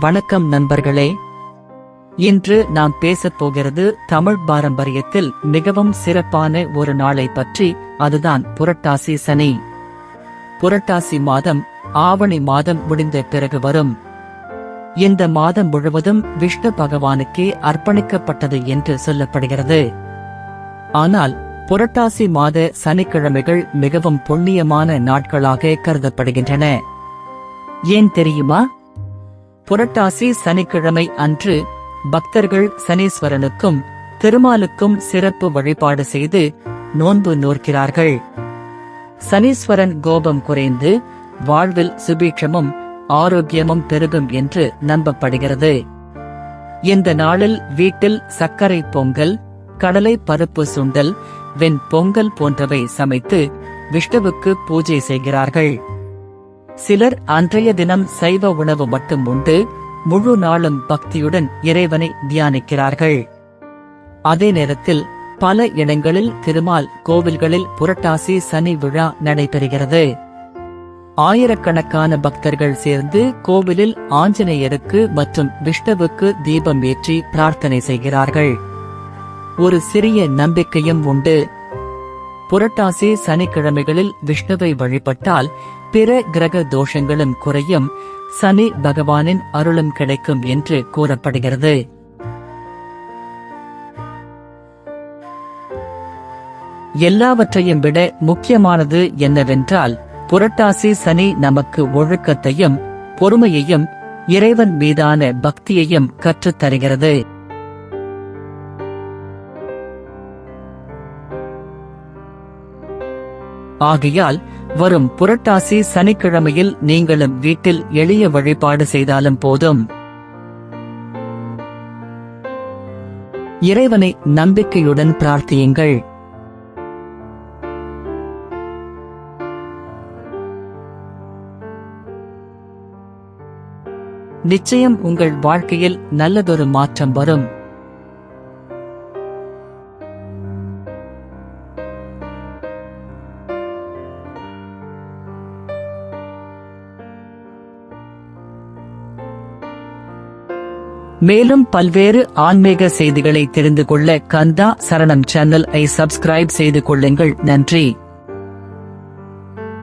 வணக்கம் நண்பர்களே. இன்று நாம் பேசப் போகிறது தமிழ் பாரம்பரியத்தில் மிகவும் சிறப்பான ஒரு நாளை பற்றி அதுதான் புரட்டாசி சனி. புரட்டாசி மாதம் ஆவணி மாதம் முடிந்த பிறகு வரும். இந்த மாதம் முழுவதும் விஷ்ணு பகவானுக்கே அர்ப்பணிக்கப்பட்டது என்று சொல்லப்படுகிறது. ஆனால் புரட்டாசி மாத சனிக்கிழமைகள் மிகவும் புண்ணியமான நாட்களாக கருதப்படுகின்றன. ஏன் தெரியுமா? புரட்டாசி சனிக்கிழமை அன்று பக்தர்கள் சனீஸ்வரனுக்கும் திருமாலுக்கும் சிறப்பு வழிபாடு செய்து நோன்பு நோக்கிறார்கள் சனீஸ்வரன் கோபம் குறைந்து வாழ்வில் சுபீட்சமும் ஆரோக்கியமும் பெருகும் என்று நம்பப்படுகிறது. இந்த நாளில் வீட்டில் சர்க்கரை பொங்கல் கடலை பருப்பு சுண்டல் வெண் பொங்கல் போன்றவை சமைத்து விஷ்ணுவுக்கு பூஜை செய்கிறார்கள். சிலர் அன்றைய தினம் சைவ உணவு மட்டும் உண்டு முழு நாளும் பக்தியுடன் இறைவனை தியானிக்கிறார்கள். அதே நேரத்தில் பல இடங்களில் திருமால் கோவில்களில் புரட்டாசி சனி விழா நடைபெறுகிறது. ஆயிரக்கணக்கான பக்தர்கள் சேர்ந்து கோவிலில் ஆஞ்சநேயருக்கு மற்றும் விஷ்ணுவுக்கு தீபம் ஏற்றி பிரார்த்தனை செய்கிறார்கள். ஒரு சிறிய நம்பிக்கையும் உண்டு. புரட்டாசி சனிக்கிழமைகளில் விஷ்ணுவை வழிபட்டால் பிற கிரக தோஷங்களும் குறையும். சனி பகவானின் அருளும் கிடைக்கும் என்று கூறப்படுகிறது. எல்லாவற்றையும் விட முக்கியமானது என்னவென்றால் புரட்டாசி சனி நமக்கு ஒழுக்கத்தையும் பொறுமையையும் இறைவன் மீதான பக்தியையும் கற்றுத்தருகிறது. ஆகையால் வரும் புரட்டாசி சனிக்கிழமையில் நீங்களும் வீட்டில் எளிய வழிபாடு செய்தாலும் போதும். இறைவனை நம்பிக்கையுடன் பிரார்த்தியுங்கள். நிச்சயம் உங்கள் வாழ்க்கையில் நல்லதொரு மாற்றம் வரும். மேலும் பல்வேறு ஆன்மீக செய்திகளை தெரிந்து கொள்ள கந்தா சரணம் சேனல் ஐ சப்ஸ்கிரைப் செய்து கொள்ளுங்கள். நன்றி.